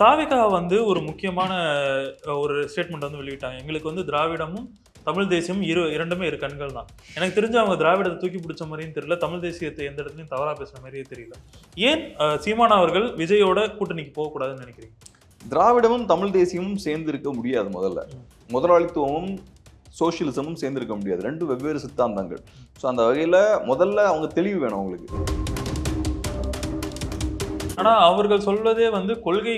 தாவிகா வந்து ஒரு முக்கியமான ஒரு ஸ்டேட்மெண்ட் வந்து வெளியிட்டாங்க. எங்களுக்கு வந்து திராவிடமும் தமிழ் தேசியமும் இரு இரண்டுமே இரு கண்கள் தான். எனக்கு தெரிஞ்சு அவங்க திராவிடத்தை தூக்கி பிடிச்ச மாதிரியும் தெரியல தமிழ் தேசியத்தை எந்த இடத்துலையும் தவறா பேசுன மாதிரியே தெரியல. ஏன் சீமான் அவர்கள் விஜயோட கூட்டணிக்கு போகக்கூடாதுன்னு நினைக்கிறீங்க? திராவிடமும் தமிழ் தேசியமும் சேர்ந்து இருக்க முடியாது முதல்ல. முதலாளித்துவமும் சோசியலிசமும் சேர்ந்து இருக்க முடியாது. ரெண்டு வெவ்வேறு சித்தாந்தங்கள். ஸோ அந்த வகையில் முதல்ல அவங்க தெளிவு வேணும் அவங்களுக்கு. ஆனா அவர்கள் சொல்வதே வந்து கொள்கை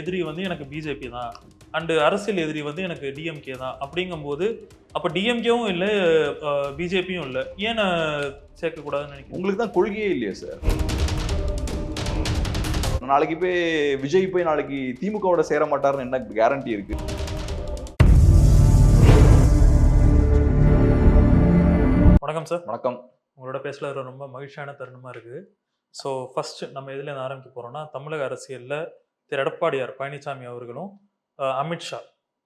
எதிரி வந்து எனக்கு பிஜேபி தான். அண்டு அரசியல் எதிரி வந்து எனக்கு டிஎம்கே தான். அப்படிங்கும்போது அப்ப டிஎம்கேவும் இல்லை பிஜேபியும் இல்லை. ஏன் சேர்க்கக்கூடாதுன்னு நினைக்கிறேன் உங்களுக்கு தான் கொள்கையே இல்லையா சார் நாளைக்கு போய் விஜய் போய் நாளைக்கு திமுகவோட சேர மாட்டாருன்னு என்ன கேரண்டி இருக்கு? வணக்கம் சார் வணக்கம். உங்களோட பேசல ரொம்ப மகிழ்ச்சியான தருணமா இருக்கு. ஸோ ஃபஸ்ட்டு நம்ம எதுலேருந்து ஆரம்பிக்க போகிறோம்னா தமிழக அரசியலில் திரு. எடப்பாடியார் பழனிசாமி அவர்களும் அமித்ஷா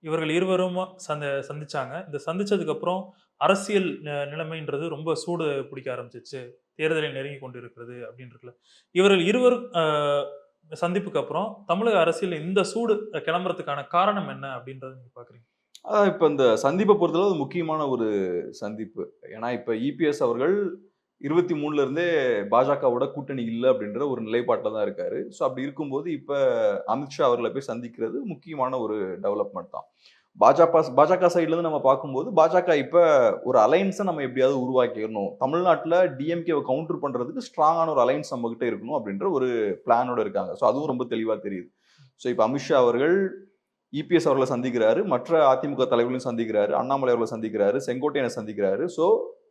இவர்கள் இருவரும் சந்த சந்திச்சாங்க. இந்த சந்தித்ததுக்கப்புறம் அரசியல் நிலைமைன்றது ரொம்ப சூடு பிடிக்க ஆரம்பிச்சிச்சு. தேர்தலை நெருங்கி கொண்டு இருக்கிறது அப்படின்றதுல இவர்கள் இருவரும் சந்திப்புக்கு அப்புறம் தமிழக அரசியல் இந்த சூடு கிளம்புறதுக்கான காரணம் என்ன அப்படின்றத நீங்க பார்க்குறீங்க அதான் இப்போ இந்த சந்திப்பை பொறுத்தளவு முக்கியமான ஒரு சந்திப்பு. ஏன்னா இப்போ இபிஎஸ் அவர்கள் இருபத்தி மூணுல இருந்தே பாஜகவோட கூட்டணி இல்லை அப்படின்ற ஒரு நிலைப்பாட்டில் தான் இருக்காரு. ஸோ அப்படி இருக்கும்போது இப்போ அமித்ஷா அவர்களை போய் சந்திக்கிறது முக்கியமான ஒரு டெவலப்மெண்ட் தான். பாஜக பாஜக சைட்லேருந்து நம்ம பார்க்கும்போது பாஜக இப்போ ஒரு அலைன்ஸை நம்ம எப்படியாவது உருவாக்கிடணும். தமிழ்நாட்டில் டிஎம்கேவை கவுண்டர் பண்ணுறதுக்கு ஸ்ட்ராங்கான ஒரு அலைன்ஸ் நம்மகிட்ட இருக்கணும் அப்படின்ற ஒரு பிளானோட இருக்காங்க. ஸோ அதுவும் ரொம்ப தெளிவாக தெரியுது. ஸோ இப்போ அமித்ஷா அவர்கள் இபிஎஸ் அவர்களை சந்திக்கிறாரு. மற்ற அதிமுக தலைவர்களையும் சந்திக்கிறாரு. அண்ணாமலை அவர்களை சந்திக்கிறாரு. செங்கோட்டையனை சந்திக்கிறாரு. ஸோ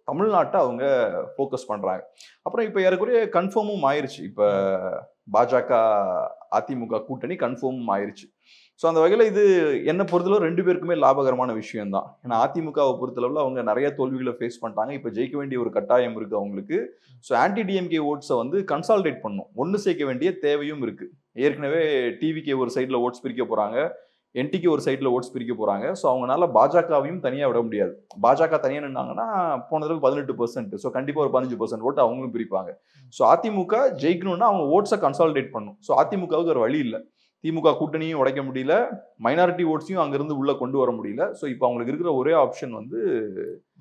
தமிழ்நாட்டை அவங்க ஃபோக்கஸ் பண்ணுறாங்க அப்புறம் இப்போ ஏறக்குறைய கன்ஃபார்மும் ஆயிடுச்சு இப்போ பாஜக அதிமுக கூட்டணி கன்ஃபார்மும் ஆயிடுச்சு ஸோ அந்த வகையில் இது என்னை பொறுத்தளவு ரெண்டு பேருக்குமே லாபகரமான விஷயம் தான் ஏன்னா அதிமுகவை பொறுத்தளவில் அவங்க நிறைய தோல்விகளை ஃபேஸ் பண்ணிட்டாங்க. இப்போ ஜெயிக்க வேண்டிய ஒரு கட்டாயம் இருக்குது அவங்களுக்கு. ஸோ ஆன்டி டிஎம்கே ஓட்ஸை வந்து கன்சால்டேட் பண்ணும் ஒன்று சேர்க்க வேண்டிய தேவையும் இருக்குது ஏற்கனவே டிவிக்கு ஒரு சைடில் ஓட்ஸ் பிரிக்க போகிறாங்க என்டிக்கு ஒரு சைடில் ஓட்ஸ் பிரிக்க போறாங்க. ஸோ அவங்களால பாஜகவையும் தனியாக விட முடியாது. பாஜக தனியாக நின்னாங்கன்னா போன தடவை பதினெட்டு பர்சன்ட் ஸோ கண்டிப்பாக ஒரு பதினஞ்சு பர்சன்ட் ஓட்டு அவங்களும் பிரிப்பாங்க. ஸோ அதிமுக ஜெயிக்கணும்னா அவங்க ஓட்ஸை கன்சாலிடேட் பண்ணும். ஸோ அதிமுகவுக்கு ஒரு வழி இல்லை. திமுக கூட்டணியும் உடைக்க முடியல. மைனாரிட்டி ஓட்ஸையும் அங்கிருந்து உள்ள கொண்டு வர முடியல. ஸோ இப்போ அவங்களுக்கு இருக்கிற ஒரே ஆப்ஷன் வந்து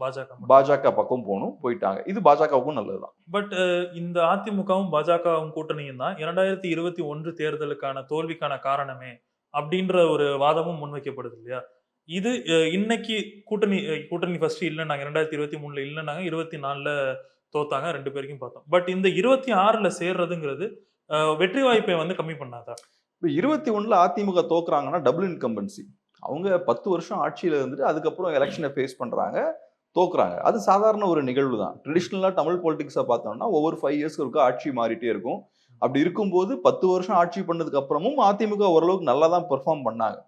பாஜக. பாஜக பக்கம் போகணும் போயிட்டாங்க. இது பாஜகவுக்கும் நல்லதுதான். பட் இந்த அதிமுகவும் பாஜகவும் கூட்டணியும் தான் இரண்டாயிரத்தி இருபத்தி ஒன்று தேர்தலுக்கான தோல்விக்கான காரணமே. அப்படின்ற ஒரு வாதமும் முன்வைக்கப்படுது இல்லையா? இது இன்னைக்கு கூட்டணி கூட்டணி ஃபர்ஸ்ட் இல்லைனாங்க ரெண்டாயிரத்தி இருபத்தி மூணுல இல்லைன்னாங்க இருபத்தி நாலுல தோத்தாங்க ரெண்டு பேருக்கும் பார்த்தோம். பட் இந்த இருபத்தி ஆறுல சேர்றதுங்கிறது வெற்றி வாய்ப்பை வந்து கம்மி பண்ணாதா? இப்போ இருபத்தி ஒண்ணுல அதிமுக தோக்குறாங்கன்னா டபுள் இன்கம்பன்சி அவங்க பத்து வருஷம் ஆட்சியில இருந்துட்டு அதுக்கப்புறம் எலெக்ஷனை ஃபேஸ் பண்றாங்க தோக்குறாங்க. அது சாதாரண ஒரு நிகழ்வு தான் ட்ரெடிஷ்னலாக தமிழ் பொலிட்டிக்ஸை பார்த்தோம்னா ஒவ்வொரு ஃபைவ் இயர்ஸ்க்கு இருக்க ஆட்சி மாறிட்டே இருக்கும். அப்படி இருக்கும்போது பத்து வருஷம் ஆட்சி பண்ணதுக்கு அப்புறமும் அதிமுக ஓரளவுக்கு நல்லா தான் பெர்ஃபார்ம் பண்ணாங்க.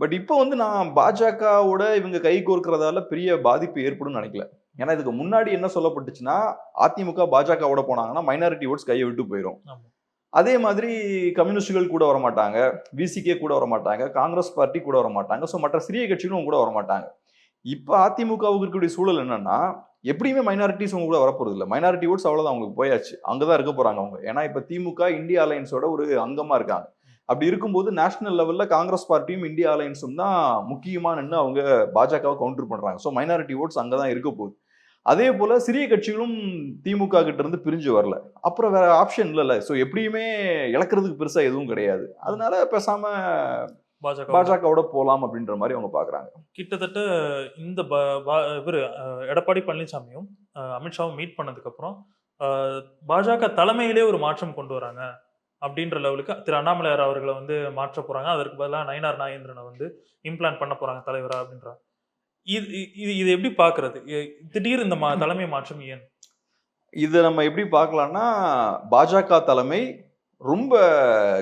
பட் இப்போ வந்து நான் பாஜகவோட இவங்க கை கோர்க்கறதால பெரிய பாதிப்பு ஏற்படும் நினைக்கல. ஏன்னா இதுக்கு முன்னாடி என்ன சொல்லப்பட்டுச்சுன்னா அதிமுக பாஜகவோட போனாங்கன்னா மைனாரிட்டி ஓட்ஸ் கையை விட்டு போயிடும். அதே மாதிரி கம்யூனிஸ்டுகள் கூட வர மாட்டாங்க விசிகே கூட வர மாட்டாங்க காங்கிரஸ் பார்ட்டி கூட வர மாட்டாங்க ஸோ மற்ற சிறிய கட்சிகளும் கூட வர மாட்டாங்க இப்போ அதிமுகவுக்கு இருக்கக்கூடிய சூழல் என்னன்னா எப்படியுமே மைனாரிட்டிஸ் அவங்க கூட வரப்போறது இல்லை மைனாரிட்டி ஓட்ஸ் அவ்வளோதான் அவங்களுக்கு போயாச்சு. அங்கே தான் இருக்க போறாங்க அவங்க. ஏன்னா இப்போ திமுக இந்தியா அலையன்ஸோட ஒரு அங்கமா இருக்காங்க. அப்படி இருக்கும்போது நேஷனல் லெவல்ல காங்கிரஸ் பார்ட்டியும் இந்தியா அலையன்ஸும் தான் முக்கியமா நின்று அவங்க பாஜகவை கவுண்டர் பண்றாங்க. ஸோ மைனாரிட்டி ஓட்ஸ் அங்கே தான் இருக்க போகுது. அதே போல சிறிய கட்சிகளும் திமுக கிட்ட இருந்து பிரிஞ்சு வரல. அப்புறம் வேற ஆப்ஷன் இல்லைல்ல. ஸோ எப்படியுமே இழக்கிறதுக்கு பெருசா எதுவும் கிடையாது. அதனால பேசாம பாஜகவோட போலாம் அப்படின்ற மாதிரி அவங்க பாக்குறாங்க. கிட்டத்தட்ட இந்த இவரு எடப்பாடி பழனிசாமியும் அமித்ஷாவும் மீட் பண்ணதுக்கு அப்புறம் அஹ், பாஜக தலைமையிலே ஒரு மாற்றம் கொண்டு வராங்க அப்படின்ற லெவலுக்கு திரு அண்ணாமலையார் அவர்களை வந்து மாற்ற போறாங்க. அதற்கு பதிலாக நயினார் நாகேந்திரனை வந்து இம்ப்ளான்ட் பண்ண போறாங்க தலைவரா அப்படின்றாங்க இது இது இது எப்படி பாக்குறது? இ- திடீர் இந்த மா- தலைமை மாற்றம் ஏன்? இதை நம்ம எப்படி பார்க்கலாம்னா பாஜக தலைமை ரொம்ப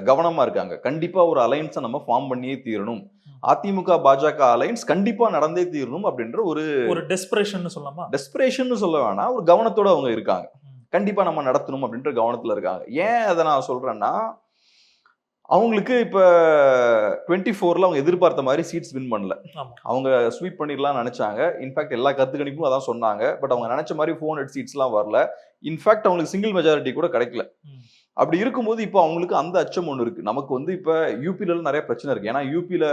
கவனமா இருக்காங்க. கண்டிப்பா ஒரு அலைன்ஸை நம்ம ஃபார்ம் பண்ணியே தீரணும். அதிமுக பாஜக அலைன்ஸ் கண்டிப்பா நடந்தே தீரணும் அப்படின்ற ஒரு ஒரு டெஸ்பரேஷன் சொல்லலாமா? டெஸ்பிரேஷன் சொல்ல வேணாம். ஒரு கவனத்தோட அவங்க இருக்காங்க. கண்டிப்பா நம்ம நடத்தணும் அப்படின்ற கவனத்துல இருக்காங்க. ஏன் அதை நான் சொல்றேன்னா அவங்களுக்கு இப்ப டுவெண்ட்டி ஃபோர்ல அவங்க எதிர்பார்த்த மாதிரி சீட்ஸ் வின் பண்ணல. அவங்க ஸ்வீப் பண்ணிடலாம்னு நினைச்சாங்க. இன்ஃபேக்ட் எல்லா கருத்து கணிப்பும் அதான் சொன்னாங்க. பட் அவங்க நினைச்ச மாதிரி ஃபோர் ஹண்ட்ரட் சீட்ஸ்லாம் வரல. இன்ஃபேக்ட் அவங்களுக்கு சிங்கிள் மெஜாரிட்டி கூட கிடைக்கல. அப்படி இருக்கும்போது இப்போ அவங்களுக்கு அந்த அச்சம் ஒன்று இருக்கு. நமக்கு வந்து இப்போ யூபில நிறைய பிரச்சனை இருக்கு. ஏன்னா யூபில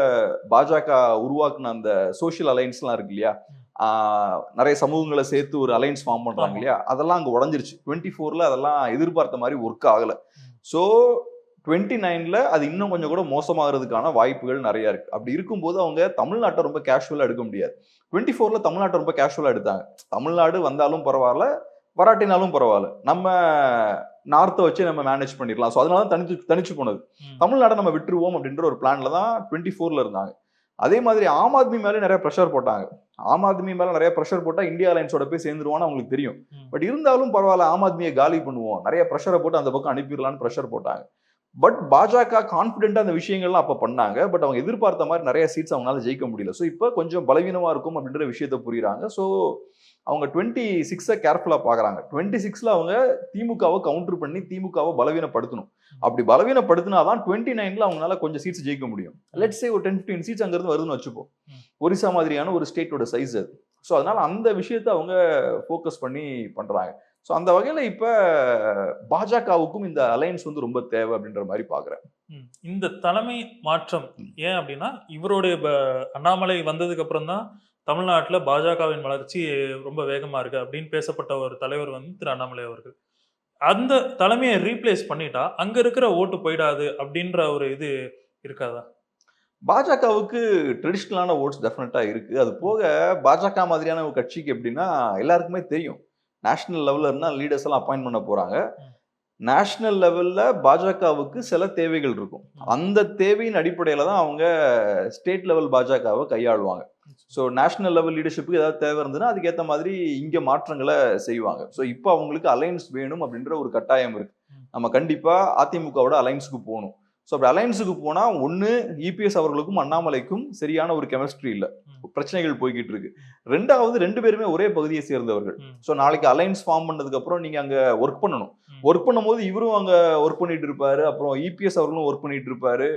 பாஜக உருவாக்குன அந்த சோஷியல் அலைன்ஸ்லாம் இருக்கு இல்லையா? நிறைய சமூகங்களை சேர்த்து ஒரு அலைன்ஸ் ஃபார்ம் பண்றாங்க ஆமா. இல்லையா? அதெல்லாம் அங்க உடஞ்சிருச்சு. டுவெண்ட்டி ஃபோர்ல அதெல்லாம் எதிர்பார்த்த மாதிரி ஒர்க் ஆகல. ஸோ டுவெண்ட்டி நைன்ல அது இன்னும் கொஞ்சம் கூட மோசமாகிறதுக்கான வாய்ப்புகள் நிறைய இருக்கு. அப்படி இருக்கும்போது அவங்க தமிழ்நாட்டை ரொம்ப கேஷுவலா எடுக்க முடியாது. டுவெண்ட்டி ஃபோர்ல தமிழ்நாட்டை ரொம்ப கேஷுவலா எடுத்தாங்க. தமிழ்நாடு வந்தாலும் பரவாயில்ல. வராட்டினாலும் பரவாயில்ல. நம்ம நார்த்தை வச்சு நம்ம மேனேஜ் பண்ணிடலாம். ஸோ அதனால தான் தனிச்சு தனிச்சு போனது. ம். தமிழ்நாட்டை நம்ம விட்டுருவோம் அப்படின்ற ஒரு பிளான்ல தான் டுவெண்ட்டி ஃபோர்ல இருந்தாங்க. அதே மாதிரி ஆம் ஆத்மி மேலே நிறைய ப்ரெஷர் போட்டாங்க. ஆம் ஆத்மி மேல நிறைய ப்ரெஷர் போட்டா இந்தியா அலைன்ஸோட போய் சேர்ந்துருவான்னு அவங்களுக்கு தெரியும். பட் இருந்தாலும் பரவாயில்ல ஆம் ஆத்மியை காலி பண்ணுவோம். நிறைய ப்ரெஷரை போட்டு அந்த பக்கம் அனுப்பிடலாம்னு ப்ரெஷர் போட்டாங்க. பட் பாஜக கான்ஃபிடென்ட்டா அந்த விஷயங்கள்லாம் அப்ப பண்ணாங்க. பட் அவங்க எதிர்பார்த்த மாதிரி நிறைய சீட்ஸ் அவங்களால ஜெயிக்க முடியல. ஸோ இப்போ கொஞ்சம் பலவீனமா இருக்கும் அப்படின்ற விஷயத்த புரியுறாங்க. ஸோ அவங்க டுவெண்ட்டி சிக்ஸை கேர்ஃபுல்லா பாக்குறாங்க. டுவெண்ட்டி சிக்ஸ்ல அவங்க திமுகவை கவுண்டர் பண்ணி திமுகவை பலவீனப்படுத்தணும். அப்படி பலவீனப்படுத்தினாதான் டுவெண்ட்டி நைன்ல அவங்களால கொஞ்சம் சீட்ஸ் ஜெயிக்க முடியும். லெட்ஸ் சே ஒரு டென் ஃபிஃப்டீன் சீட்ஸ் அங்கிருந்து வருதுன்னு வச்சுப்போம். ஒரிசா மாதிரியான ஒரு ஸ்டேட்டோட சைஸ் அது. ஸோ அதனால அந்த விஷயத்தை அவங்க ஃபோக்கஸ் பண்ணி பண்றாங்க. ஸோ அந்த வகையில இப்ப பாஜகவுக்கும் இந்த அலைன்ஸ் வந்து ரொம்ப தேவை அப்படின்ற மாதிரி பாக்குறேன். ம். இந்த தலைமை மாற்றம் ஏன் அப்படின்னா இவருடைய அண்ணாமலை வந்ததுக்கு அப்புறம் தான் தமிழ்நாட்டுல பாஜகவின் வளர்ச்சி ரொம்ப வேகமா இருக்கு அப்படின்னு பேசப்பட்ட ஒரு தலைவர் வந்து திரு அண்ணாமலை அவர்கள். அந்த தலைமையை ரீப்ளேஸ் பண்ணிட்டா அங்க இருக்கிற ஓட்டு போயிடாது அப்படின்ற ஒரு இது இருக்காதா? பாஜகவுக்கு ட்ரெடிஷ்னலான ஓட்ஸ் டெஃபினட்டா இருக்கு. அது போக பாஜக மாதிரியான ஒரு கட்சிக்கு எப்படின்னா எல்லாருக்குமே தெரியும். நேஷனல் லெவல்ல இருந்தா லீடர்ஸ் எல்லாம் அப்பாயின்ட் பண்ண போறாங்க. ம். நேஷனல் லெவல்ல பாஜகவுக்கு சில தேவைகள் இருக்கும். அந்த தேவையின் அடிப்படையில தான் அவங்க ஸ்டேட் லெவல் பாஜகவை கையாளுவாங்க. ஸோ நேஷனல் லெவல் லீடர்ஷிப்புக்கு ஏதாவது தேவை இருந்ததுன்னா அதுக்கேற்ற மாதிரி இங்கே மாற்றங்களை செய்வாங்க ஸோ இப்போ அவங்களுக்கு அலைன்ஸ் வேணும் அப்படின்ற ஒரு கட்டாயம் இருக்கு. நம்ம கண்டிப்பாக அதிமுகவோட அலைன்ஸுக்கு போகணும் ஸோ அப்படி அலைன்ஸுக்கு போனால் ஒன்று இபிஎஸ் அவர்களுக்கும் அண்ணாமலைக்கும் சரியான ஒரு கெமிஸ்ட்ரி இல்லை. பிரச்சனைகள் போய்கிட்டு இருக்கு ரெண்டாவது ரெண்டு பேருமே ஒரே பகுதியை சேர்ந்தவர்கள். ஸோ நாளைக்கு அலைன்ஸ் ஃபார்ம் பண்ணதுக்கு அப்புறம் நீங்க அங்க ஒர்க் பண்ணணும். ஒர்க் பண்ணும்போது இவரும் அங்க ஒர்க் பண்ணிட்டு இருப்பாரு. அப்புறம் இபிஎஸ் அவர்களும் ஒர்க் பண்ணிட்டு இருப்பாரு.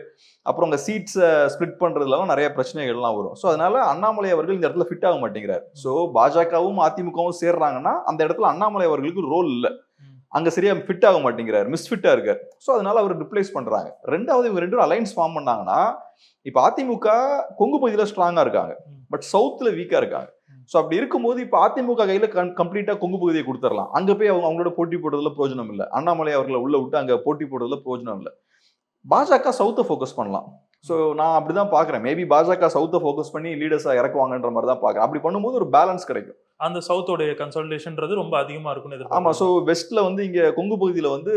அப்புறம் அங்க சீட்ஸை ஸ்பிளிட் பண்றதுலாம் நிறைய பிரச்சனைகள்லாம் வரும். ஸோ அதனால அண்ணாமலை அவர்கள் இந்த இடத்துல ஃபிட் ஆக மாட்டேங்கிறார். ஸோ பாஜகவும் அதிமுகவும் சேர்றாங்கன்னா அந்த இடத்துல அண்ணாமலை அவர்களுக்கு ரோல் இல்லை. அங்க சரியா ஃபிட் ஆக மாட்டேங்கிறார். மிஸ்ஃபிட்டா இருக்கார். ஸோ அதனால அவர் ரிப்ளேஸ் பண்றாங்க. ரெண்டாவது இவங்க ரெண்டும் அலைன்ஸ் ஃபார்ம் பண்ணாங்கன்னா இப்போ அதிமுக கொங்கு பகுதியில ஸ்ட்ராங்கா இருக்காங்க. பட் சவுத்துல வீக்கா இருக்காங்க. ஸோ அப்படி இருக்கும்போது இப்போ அதிமுக கையில கம்ப்ளீட்டா கொங்கு பகுதியை கொடுத்துடலாம். அங்க போய் அவங்க அவங்களோட போட்டி போடுறதுல பிரயோஜனம் இல்லை. அண்ணாமலை அவர்களை உள்ள விட்டு அங்க போட்டி போடுறதுல பிரயோஜனம் இல்லை. பாஜக சவுத்தை ஃபோக்கஸ் பண்ணலாம். ஸோ நான் அப்படிதான் பாக்குறேன். மேபி பாஜக சவுத்தை ஃபோக்கஸ் பண்ணி லீடர்ஸா இறக்குவாங்கன்ற மாதிரி தான் பாக்குறேன். அப்படி பண்ணும்போது ஒரு பேலன்ஸ் கிடைக்கும். அந்த சவுத்தோடைய கன்சல்டேஷன்ன்றது ரொம்ப அதிகமா இருக்கும்னு ஆமா ஸோ. வெஸ்ட்ல வந்து இங்க கொங்கு பகுதியில வந்து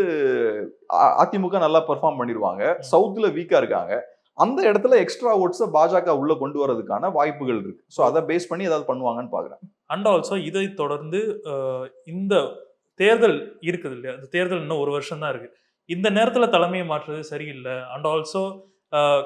அதிமுக நல்லா பெர்ஃபார்ம் பண்ணிடுவாங்க. சவுத்துல வீக்கா இருக்காங்க. அந்த இடத்துல எக்ஸ்ட்ரா ஓட்ஸை பாஜக உள்ள கொண்டு வரதுக்கான வாய்ப்புகள் இருக்கு. ஸோ அதை பேஸ் பண்ணி ஏதாவது பண்ணுவாங்கன்னு பாக்குறேன். அண்ட் ஆல்சோ இதை தொடர்ந்து இந்த தேர்தல் இருக்குது இல்லையா? அந்த தேர்தல் இன்னும் ஒரு வருஷம் தான் இருக்கு. இந்த நேரத்துல தலைமையை மாற்றுறது சரியில்லை. அண்ட் ஆல்சோ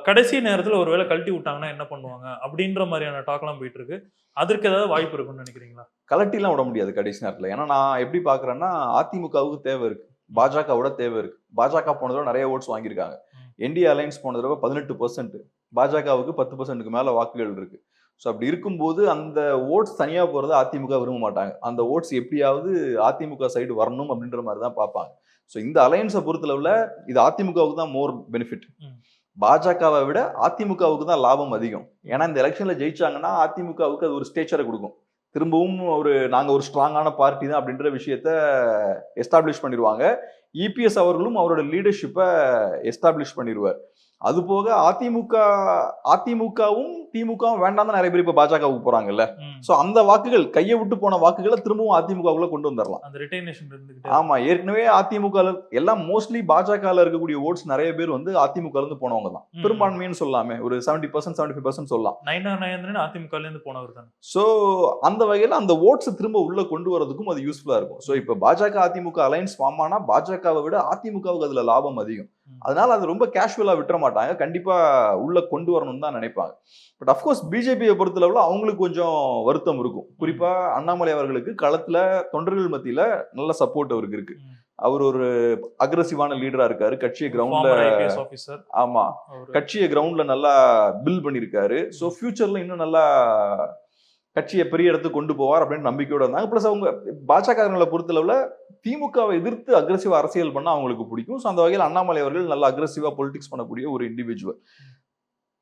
கடைசி நேரத்துல ஒருவேளை கழட்டி விட்டாங்கன்னா என்ன பண்ணுவாங்க? அப்படின்ற மாதிரியான டாக்லாம் போயிட்டு இருக்கு. அதற்கு ஏதாவது வாய்ப்பு இருக்கும்னு நினைக்கிறீங்களா? கலட்டிலாம் விட முடியாது கடைசி நேரத்துல. ஏன்னா நான் எப்படி பாக்குறேன்னா அதிமுகவுக்கு தேவை இருக்கு. பாஜகவோட தேவை இருக்கு. பாஜக போன தடவை நிறைய ஓட்ஸ் வாங்கியிருக்காங்க. என்டிஏ அலைன்ஸ் போன தடவை பதினெட்டு பர்சன்ட் பாஜகவுக்கு பத்து பர்சன்ட்டுக்கு மேல வாக்குகள் இருக்கு. ஸோ அப்படி இருக்கும்போது அந்த ஓட்ஸ் தனியா போறதை அதிமுக விரும்ப மாட்டாங்க. அந்த ஓட்ஸ் எப்படியாவது அதிமுக சைடு வரணும் அப்படின்ற மாதிரி தான் பார்ப்பாங்க. ஸோ இந்த அலையன்ஸை பொறுத்தளவுல இது அதிமுகவுக்கு தான் மோர் பெனிஃபிட். பாஜகவை விட அதிமுகவுக்கு தான் லாபம் அதிகம். ஏன்னா இந்த எலெக்ஷன்ல ஜெயிச்சாங்கன்னா அதிமுகவுக்கு அது ஒரு ஸ்டேச்சரை கொடுக்கும். திரும்பவும் ஒரு நாங்க ஒரு ஸ்ட்ராங்கான பார்ட்டி தான் அப்படின்ற விஷயத்த எஸ்டாப்ளிஷ் பண்ணிடுவாங்க. இபிஎஸ் அவர்களும் அவரோட லீடர்ஷிப்பை எஸ்டாப்ளிஷ் பண்ணிடுவார் அது போக அதிமுக அதிமுகவும் திமுகவும் வேண்டாம் தான் நிறைய பேர் இப்ப பாஜகவுக்கு போறாங்கல்ல. சோ அந்த வாக்குகள் கையை விட்டு போன வாக்குகளை திரும்பவும் அதிமுகவுக்குள்ள கொண்டு வந்துடலாம் ஆமா ஏற்கனவே அதிமுக எல்லாம் மோஸ்ட்லி பாஜக இருக்கக்கூடிய ஓட்ஸ் நிறைய பேர் வந்து அதிமுக இருந்து போனவங்க தான். பெரும்பான்மைன்னு சொல்லலாமே ஒரு seventy percent seventy five percent சொல்லலாம் அதிமுகல இருந்து போனவர் தானே ஸோ அந்த வகையில் அந்த ஓட்ஸ் திரும்ப உள்ள கொண்டு வரதுக்கும் அது யூஸ்ஃபுல்லா இருக்கும் ஸோ இப்போ பாஜக அதிமுக அலைன்ஸ் ஃபார்ம் ஆனா பாஜகவை விட அதிமுகவுக்கு அதுல லாபம் அதிகம். அதனால அது ரொம்ப கேஷுவலா விட்டுற மாட்டாங்க. கண்டிப்பா உள்ள கொண்டு வரணும்னு தான் நினைப்பாங்க. பட் அஃப்கோர்ஸ் பிஜேபியை பொறுத்தளவுல அவங்களுக்கு கொஞ்சம் வருத்தம் இருக்கும். குறிப்பா அண்ணாமலை அவர்களுக்கு களத்துல தொண்டர்கள் மத்தியில நல்ல சப்போர்ட் அவருக்கு இருக்கு. அவர் ஒரு அக்ரஸிவான லீடரா இருக்காரு. கட்சியை கிரவுண்ட்ல ஆமா. கட்சியை கிரவுண்ட்ல நல்லா பில் பண்ணியிருக்காரு. ஸோ ஃபியூச்சர்ல இன்னும் நல்லா கட்சியை பெரிய இடத்துக்கு கொண்டு போவார் அப்படின்னு நம்பிக்கையோட இருந்தாங்க. ப்ளஸ் அவங்க பாஜகங்களை பொறுத்தளவில் திமுகவை எதிர்த்து அக்ரஸிவ் அரசியல் பண்ண அவங்களுக்கு பிடிக்கும். ஸோ அந்த வகையில் அண்ணாமலை அவர்கள் நல்லா அக்ரஸிவாக பொலிட்டிக்ஸ் பண்ணக்கூடிய ஒரு இண்டிவிஜுவல்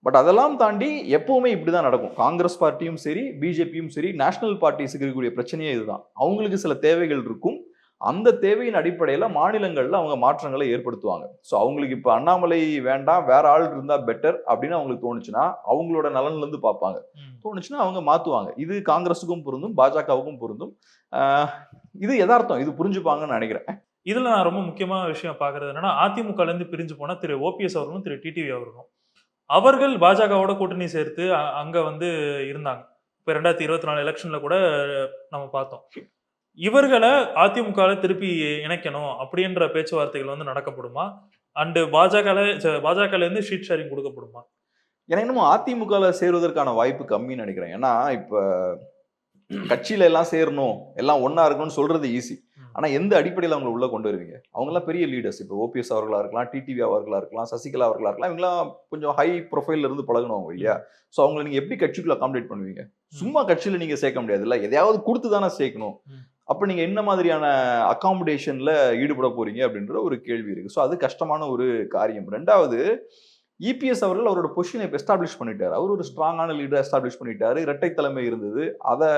பட் அதெல்லாம் தாண்டி எப்பவுமே இப்படிதான் நடக்கும். காங்கிரஸ் பார்ட்டியும் சரி பிஜேபியும் சரி நேஷனல் பார்ட்டிஸுக்கு இருக்கக்கூடிய பிரச்சனையே இதுதான். அவங்களுக்கு சில தேவைகள் இருக்கும். அந்த தேவையின் அடிப்படையில் மாநிலங்களில் அவங்க மாற்றங்களை ஏற்படுத்துவாங்க. ஸோ அவங்களுக்கு இப்போ அண்ணாமலை வேண்டாம் வேற ஆள் இருந்தா பெட்டர் அப்படின்னு அவங்களுக்கு தோணுச்சுன்னா அவங்களோட நலன்ல இருந்து பார்ப்பாங்க. தோணுச்சுன்னா அவங்க மாத்துவாங்க. இது காங்கிரஸுக்கும் பொருந்தும் பாஜகவுக்கும் பொருந்தும். இது யதார்த்தம். இது புரிஞ்சுப்பாங்கன்னு நினைக்கிறேன். இதுல நான் ரொம்ப முக்கியமான விஷயம் பாக்குறது என்னன்னா அதிமுக இருந்து பிரிஞ்சு போன திரு ஓபிஎஸ் அவர்களும் திரு டிடிவி அவர்களும். அவர்கள் பாஜகவோட கூட்டணி சேர்த்து அங்க வந்து இருந்தாங்க. இப்ப ரெண்டாயிரத்தி இருபத்தி நாலு எலெக்ஷன்ல கூட நம்ம பார்த்தோம். இவர்களை அதிமுக திருப்பி இணைக்கணும் அப்படின்ற பேச்சுவார்த்தைகள் வந்து நடக்கப்படுமா? அண்டு பாஜக பாஜக இருந்து ஷீட் ஷேரிங் கொடுக்கப்படுமா? எனக்கு என்னமோ அதிமுகல சேருவதற்கான வாய்ப்பு கம்மின்னு நினைக்கிறேன். ஏன்னா இப்ப கட்சியில எல்லாம் சேரணும் எல்லாம் ஒண்ணா இருக்கணும்னு சொல்றது ஈஸி. ஆனா எந்த அடிப்படையில் அவங்க உள்ள கொண்டு வருவீங்க? அவங்க எல்லாம் பெரிய லீடர்ஸ் இப்போ ஓபிஎஸ் அவர்களா இருக்கலாம் டிடிவி அவர்களா இருக்கலாம் சசிகலா அவர்களா இருக்கலாம் இவங்கலாம் கொஞ்சம் ஹை ப்ரொஃபைல்ல இருந்து பழகினவங்க இல்லையா? ஸோ அவங்களை நீங்க எப்படி கட்சிக்குள்ள அகாமடேட் பண்ணுவீங்க? சும்மா கட்சியில நீங்க சேர்க்க முடியாது இல்ல? எதையாவது கொடுத்து தானே சேர்க்கணும். அப்ப நீங்க என்ன மாதிரியான அகாமடேஷன்ல ஈடுபட போறீங்க அப்படின்ற ஒரு கேள்வி இருக்கு. ஸோ அது கஷ்டமான ஒரு காரியம். ரெண்டாவது இபிஎஸ் அவர்கள் அவரோட பொசிஷனை இப்போ எஸ்டாப்ளிஷ் பண்ணிட்டாரு. அவர் ஒரு ஸ்ட்ராங்கான லீடரை எஸ்டாப்ளிஷ் பண்ணிட்டாரு. இரட்டை தலைமை இருந்தது. அதை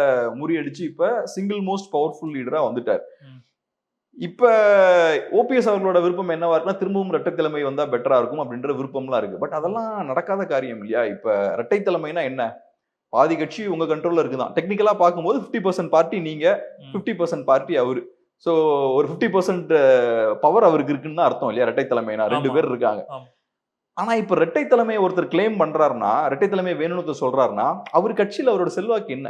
முறியடிச்சு இப்ப சிங்கிள் மோஸ்ட் பவர்ஃபுல் லீடரா வந்துட்டார். இப்ப ஓபிஎஸ் அவர்களோட விருப்பம் என்னவா இருக்குன்னா திரும்பவும் இரட்டை தலைமை வந்தா பெட்டரா இருக்கும் அப்படின்ற விருப்பம்லாம் இருக்கு. பட் அதெல்லாம் நடக்காத காரியம் இல்லையா? இப்ப இரட்டை தலைமைனா என்ன? பாதி கட்சி உங்க கண்ட்ரோல்ல இருக்குதான் டெக்னிக்கலா பார்க்கும்போது ஃபிஃப்டி பர்சன்ட் பார்ட்டி நீங்க. ஃபிஃப்டி பர்சன்ட் பார்ட்டி அவரு ஸோ ஒரு ஃபிஃப்டி பர்சன்ட் பவர் அவருக்கு இருக்குன்னு தான் அர்த்தம் இல்லையா ரெட்டை தலைமைனா ரெண்டு. பேர் இருக்காங்க. ஆனா இப்ப ரெட்டை தலைமையை ஒருத்தர் கிளைம் பண்றாருன்னா ரெட்டை தலைமை வேணும்னு சொல்றாருன்னா அவர் கட்சியில அவரோட செல்வாக்கு என்ன.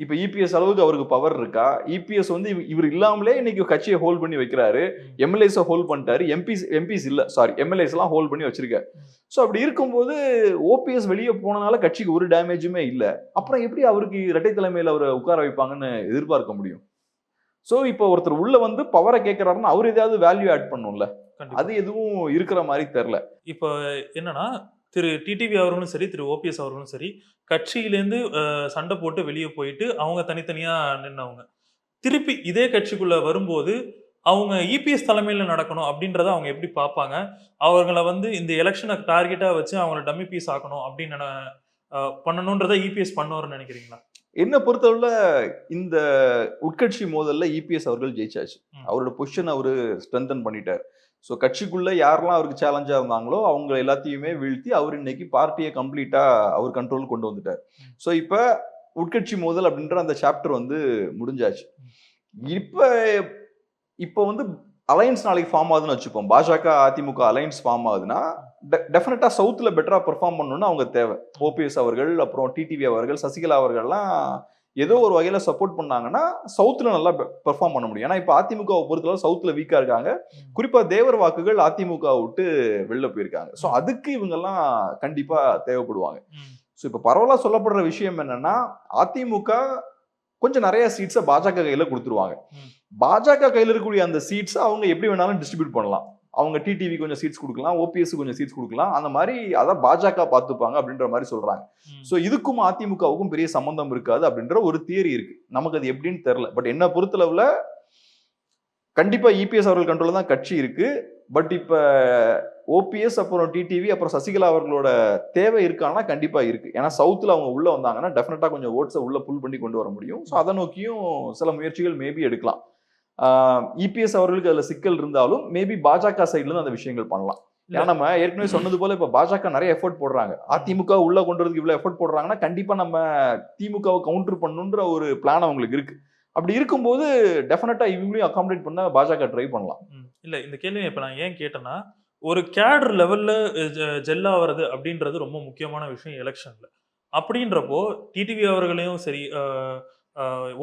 இப்ப இபிஎஸ் அளவுக்கு அவருக்கு பவர் இருக்கா? இபிஎஸ் வந்து இவ- இவர் இல்லாமலே இன்னைக்கு கட்சியை ஹோல்ட் பண்ணி வைக்கிறாரு. எம்எல்ஏஸ் ஹோல்ட் பண்ணிட்டாரு. எம்பிஸ் எம்பிஸ் இல்ல சாரி எம்எல்ஏஸ் எல்லாம் ஹோல்ட் பண்ணி வச்சிருக்காரு. ஸோ அப்படி இருக்கும்போது ஓபிஎஸ் வெளியே போனனால கட்சிக்கு ஒரு டேமேஜுமே இல்ல. அப்புறம் எப்படி அவருக்கு இரட்டை தலைமையில அவரை உட்கார வைப்பாங்கன்னு எதிர்பார்க்க முடியும்? ஸோ இப்போ ஒருத்தர் உள்ள வந்து பவரை கேட்கறாருன்னா அவர் ஏதாவது வேல்யூ ஆட் பண்ணும்ல. அது எதுவும் இருக்கிற மாதிரி தெரியல. இப்போ என்னன்னா திரு டிடிவி அவர்களும் சரி திரு ஓபிஎஸ் அவர்களும் சரி கட்சியிலேருந்து சண்டை போட்டு வெளியே போயிட்டு அவங்க தனித்தனியா நின்னவங்க. திருப்பி இதே கட்சிக்குள்ள வரும்போது அவங்க இபிஎஸ் தலைமையில நடக்கணும் அப்படின்றத அவங்க எப்படி பார்ப்பாங்க? அவங்கள வந்து இந்த எலெக்ஷனை டார்கெட்டா வச்சு அவங்கள டம்மி பீஸ் ஆக்கணும் அப்படின்னு பண்ணணுன்றத இபிஎஸ் பண்ணுவார்னு நினைக்கிறீங்களா? என்ன பொறுத்தவரை இந்த உட்கட்சி மோதல்ல இபிஎஸ் அவர்கள் ஜெயிச்சாச்சு. அவரோட பொசிஷன் அவரு ஸ்ட்ரென்தன் பண்ணிட்டார். ஸோ கட்சிக்குள்ள யாரெல்லாம் அவருக்கு சேலஞ்சா இருந்தாங்களோ அவங்க எல்லாத்தையுமே வீழ்த்தி அவர் இன்னைக்கு பார்ட்டியை கம்ப்ளீட்டா அவர் கண்ட்ரோல் கொண்டு வந்துட்டார். ஸோ இப்ப உட்கட்சி மோதல் அப்படின்ற அந்த சாப்டர் வந்து முடிஞ்சாச்சு. இப்ப இப்போ வந்து அலையன்ஸ் நாளைக்கு ஃபார்ம் ஆகுதுன்னு வச்சுப்போம். பாஜக அதிமுக அலையன்ஸ் ஃபார்ம் ஆகுதுன்னா டெஃபினட்டா சவுத்துல பெட்டரா பெர்ஃபார்ம் பண்ணணும்னு அவங்க தேவை. ஓபிஎஸ் அவர்கள் அப்புறம் டிடிவி அவர்கள் சசிகலா அவர்கள்லாம் ஏதோ ஒரு வகையில சப்போர்ட் பண்ணாங்கன்னா சவுத்துல நல்லா பெர்ஃபார்ம் பண்ண முடியும். ஏன்னா இப்போ அதிமுகவை பொறுத்தளவு சவுத்துல வீக்கா இருக்காங்க. ம். குறிப்பா தேவர் வாக்குகள் அதிமுக விட்டு வெளில போயிருக்காங்க. ஸோ அதுக்கு இவங்கெல்லாம் கண்டிப்பா தேவைப்படுவாங்க. ஸோ இப்போ பரவலா சொல்லப்படுற விஷயம் என்னன்னா அதிமுக கொஞ்சம் நிறைய சீட்ஸை பாஜக கையில கொடுத்துருவாங்க. பாஜக கையில இருக்கக்கூடிய அந்த சீட்ஸை அவங்க எப்படி வேணாலும் டிஸ்ட்ரிபியூட் பண்ணலாம். அவங்க டிடிவி கொஞ்சம் சீட்ஸ் கொடுக்கலாம் ஓபிஎஸ் கொஞ்சம் சீட்ஸ் கொடுக்கலாம். அந்த மாதிரி அதான் பாஜக பார்த்துப்பாங்க அப்படின்ற மாதிரி சொல்றாங்க. ஸோ இதுக்கும் அதிமுகவுக்கும் பெரிய சம்பந்தம் இருக்காது அப்படின்ற ஒரு தியரி இருக்கு. நமக்கு அது எப்படின்னு தெரியல. பட் என்ன பொறுத்தளவுல கண்டிப்பா இபிஎஸ் அவர்கள் கண்ட்ரோல தான் கட்சி இருக்கு. பட் இப்ப ஓபிஎஸ் அப்புறம் டிடிவி அப்புறம் சசிகலா அவர்களோட தேவை இருக்கான்னா கண்டிப்பா இருக்கு. ஏன்னா சவுத்துல அவங்க உள்ள வந்தாங்கன்னா டெஃபினட்டா கொஞ்சம் ஓட்ஸை உள்ள புல் பண்ணி கொண்டு வர முடியும். ஸோ அதை நோக்கியும் சில முயற்சிகள் மேபி எடுக்கலாம். இபிஎஸ் அவர்களுக்கு அதுல சிக்கல் இருந்தாலும் மேபி பாஜக சைட்ல இருந்து அந்த விஷயங்கள் பண்ணலாம். ஏன்னா நம்ம ஏற்கனவே சொன்னது போல இப்ப பாஜக நிறைய எஃபோர்ட் போடுறாங்க. அதிமுக உள்ள கொண்டு வரதுக்கு இவ்வளவு எஃபோர்ட் போடுறாங்கன்னா கண்டிப்பா நம்ம திமுகவை கவுண்டர் பண்ணணுன்ற ஒரு பிளான் அவங்களுக்கு இருக்கு. அப்படி இருக்கும்போது டெஃபினட்டா இவங்களையும் அகாமடேட் பண்ண பாஜக ட்ரை பண்ணலாம். இல்ல இந்த கேள்வி இப்ப நான் ஏன் கேட்டேன்னா ஒரு கேடர் லெவல்ல ஜெல்லா வர்றது அப்படின்றது ரொம்ப முக்கியமான விஷயம் எலெக்ஷன்ல அப்படின்றப்போ டிடிவி அவர்களையும் சரி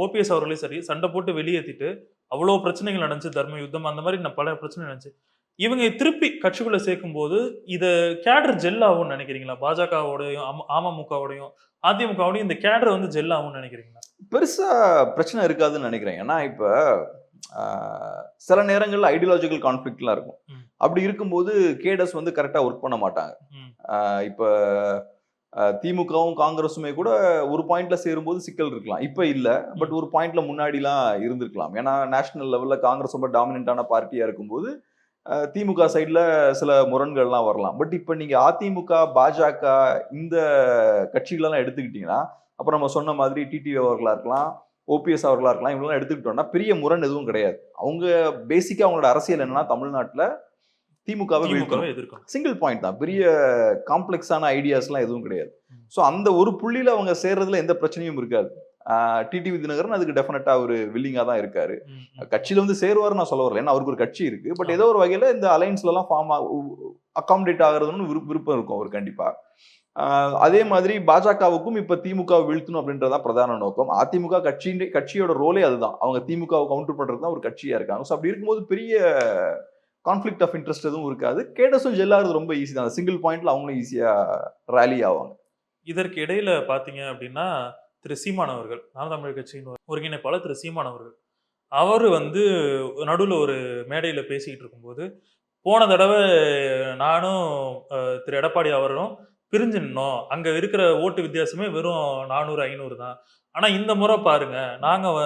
ஓபிஎஸ் அவர்களையும் சரி சண்டை போட்டு வெளியேற்றிட்டு அவ்வளோ பிரச்சனைகள் நடந்துச்சு தர்ம யுத்தம் அந்த மாதிரி நான் பல பிரச்சனை நடந்துச்சு. இவங்க திருப்பி கட்சிக்குள்ள சேர்க்கும்போது இது கேடர் ஜெல் ஆகும்னு நினைக்கிறீங்களா? பாஜகவோடையும் அம- அமமுகவோடையும் அதிமுகவோடையும் இந்த கேடர் வந்து ஜெல் ஆகும்னு நினைக்கிறீங்களா? பெருசா பிரச்சனை இருக்காதுன்னு நினைக்கிறேன். ஏன்னா இப்ப ஆஹ், சில நேரங்கள்ல ஐடியாலஜிக்கல் கான்ஃபிளிக்ட்லாம் இருக்கும். அப்படி இருக்கும்போது கேடஸ் வந்து கரெக்டா ஒர்க் பண்ண மாட்டாங்க. இப்ப திமுகவும் காங்கிரஸுமே கூட ஒரு பாயிண்ட்ல சேரும்போது சிக்கல் இருக்கலாம். இப்போ இல்லை பட் ஒரு பாயிண்ட்ல முன்னாடிலாம் இருந்திருக்கலாம். ஏன்னா நேஷனல் லெவலில் காங்கிரஸ் ரொம்ப டாமினண்டான பார்ட்டியாக இருக்கும்போது திமுக சைடில் சில முரண்கள்லாம் வரலாம். பட் இப்போ நீங்கள் அதிமுக பாஜக இந்த கட்சிகளெல்லாம் எடுத்துக்கிட்டிங்கன்னா அப்புறம் நம்ம சொன்ன மாதிரி டிடிவி அவர்களாக இருக்கலாம் ஓபிஎஸ் அவர்களாக இருக்கலாம் இவங்களாம் எடுத்துக்கிட்டோம்னா பெரிய முரண் எதுவும் கிடையாது. அவங்க பேசிக்காக அவங்களோட அரசியல் என்னன்னா தமிழ்நாட்டில் திமுகவை வீழ்த்தணும். சிங்கிள் பாயிண்ட் தான். பெரிய காம்ப்ளெக்ஸான ஐடியாஸ்லாம் எதுவும் கிடையாது. ஸோ அந்த ஒரு புள்ளியில அவங்க சேர்றதுல எந்த பிரச்சனையும் இருக்காது. டிடிவி தினகரன் அதுக்கு டெஃபினட்டா ஒரு வில்லிங்கா தான் இருக்காரு. கட்சியில வந்து சேருவாரு நான் சொல்ல வரல. ஏன்னா அவருக்கு ஒரு கட்சி இருக்கு. பட் ஏதோ ஒரு வகையில இந்த அலைன்ஸ்ல எல்லாம் ஃபார்ம் அகாமடேட் ஆகுறதுன்னு விருப்ப- விருப்பம் இருக்கும் அவர் கண்டிப்பா. அதே மாதிரி பாஜகவுக்கும் இப்ப திமுக வீழ்த்தணும் அப்படின்றதான் பிரதான நோக்கம். அதிமுக கட்சி கட்சியோட ரோலே அதுதான். அவங்க திமுக கவுண்டர் பண்றது தான் ஒரு கட்சியா இருக்காங்க. ஸோ அப்படி இருக்கும்போது பெரிய கான்ஃப்ளிக்ட் ஆஃப் இன்ட்ரெஸ்ட் எதுவும் இருக்காது. கேடஸும் ஜெல்லாகிறது ரொம்ப ஈஸி தான். சிங்கிள் பாயிண்ட்ல அவங்களும் ஈஸியாக ரேலி ஆவாங்க. இதற்கு இடையில பார்த்தீங்க அப்படின்னா திரு சீமான் அவர்கள் நாம் தமிழர் கட்சியின் ஒருங்கிணைப்பாளர் திரு சீமான் அவர்கள். அவர் வந்து நடுவில் ஒரு மேடையில் பேசிக்கிட்டு இருக்கும்போது போன தடவை நானும் திரு எடப்பாடி அவர்களும் பிரிஞ்சு நின்னோம். அங்கே இருக்கிற ஓட்டு வித்தியாசமே வெறும் நானூறு ஐநூறு தான். ஆனால் இந்த முறை பாருங்க நாங்கள்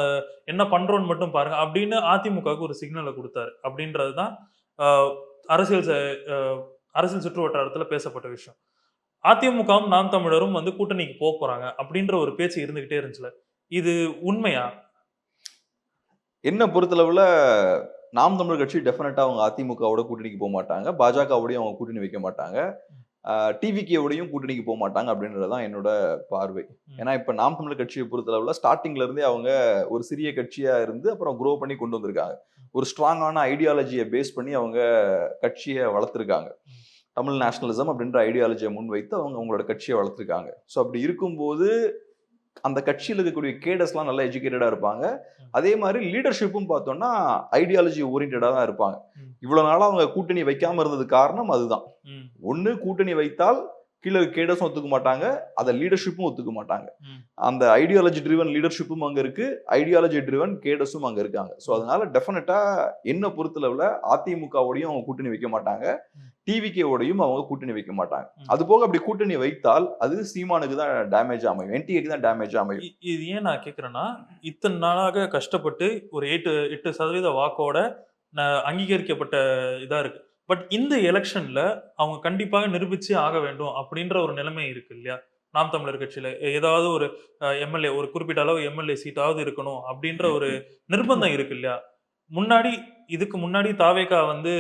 என்ன பண்ணுறோன்னு மட்டும் பாருங்க அப்படின்னு அதிமுகவுக்கு ஒரு சிக்னலை கொடுத்தாரு. அப்படின்றது தான் அரசியல் ச- அரசியல் சுற்று வட்டாரத்தில் பேசப்பட்ட விஷயம். அதிமுகவும் நாம் தமிழரும் வந்து கூட்டணிக்கு போக போறாங்க அப்படின்ற ஒரு பேச்சு இருந்துகிட்டே இருந்துச்சுல. இது உண்மையா? என்ன பொறுத்தளவுல நாம் தமிழர் கட்சி டெஃபினட்டா அவங்க அதிமுகவோட கூட்டணிக்கு போக மாட்டாங்க பாஜகவோடய அவங்க கூட்டணி வைக்க மாட்டாங்க டிவிகேவோடையும் கூட்டணிக்கு போக மாட்டாங்க அப்படின்றதுதான் என்னோட பார்வை. ஏன்னா இப்ப நாம் தமிழர் கட்சியை பொறுத்தளவுல ஸ்டார்டிங்ல இருந்தே அவங்க ஒரு சிறிய கட்சியா இருந்து அப்புறம் க்ரோ பண்ணி கொண்டு வந்திருக்காங்க. ஒரு ஸ்ட்ராங்கான ஐடியாலஜியை பேஸ் பண்ணி அவங்க கட்சியை வளர்த்துருக்காங்க. தமிழ் நேஷனலிசம் அப்படின்ற ஐடியாலஜியை முன்வைத்து அவங்க அவங்களோட கட்சியை வளர்த்துருக்காங்க. ஸோ அப்படி இருக்கும்போது அந்த கட்சியில் இருக்கக்கூடிய கேடஸ்லாம் நல்லா எஜுகேட்டடாக இருப்பாங்க. அதே மாதிரி லீடர்ஷிப்பும் பார்த்தோம்னா ஐடியாலஜி ஓரியன்டாக தான் இருப்பாங்க. ம். இவ்வளவு நாளா அவங்க கூட்டணி வைக்காம இருந்தது காரணம் அதுதான். ஒண்ணு கூட்டணி வைத்தால் கீழே கேடஸும் ஒத்துக்க மாட்டாங்க அதை லீடர்ஷிப்பும் ஒத்துக்க மாட்டாங்க. அந்த ஐடியாலஜி ட்ரிவன் லீடர்ஷிப்பும் அங்க இருக்கு ஐடியாலஜி ட்ரிவன் கேடஸும் அங்க இருக்காங்க. ஸோ அதனால டெஃபினட்டா என்ன பொறுத்தளவுல அதிமுகவோடையும் அவங்க கூட்டணி வைக்க மாட்டாங்க. டிவிகேவோடையும் அவங்க கூட்டணி வைக்க மாட்டாங்க. அது போக அப்படி கூட்டணி வைத்தால் அது சீமானுக்கு தான் டேமேஜ் அமையும். என்டிஏக்கு தான் டேமேஜ் அமையும். இது ஏன் நான் கேட்குறேன்னா இத்தனை நாளாக கஷ்டப்பட்டு ஒரு எட்டு எட்டு சதவீத வாக்கோட அங்கீகரிக்கப்பட்ட இதா இருக்கு. பட் இந்த எலெக்ஷன்ல அவங்க கண்டிப்பாக நிரூபிச்சு ஆக வேண்டும் அப்படின்ற ஒரு நிலைமை இருக்கு இல்லையா? நாம் தமிழர் கட்சியில. ஏதாவது ஒரு எம்எல்ஏ ஒரு குறிப்பிட்ட அளவு எம்எல்ஏ சீட்டாவது இருக்கணும் அப்படின்ற ஒரு நிர்பந்தம் இருக்கு இல்லையா? முன்னாடி இதுக்கு முன்னாடி தாவேகா வந்து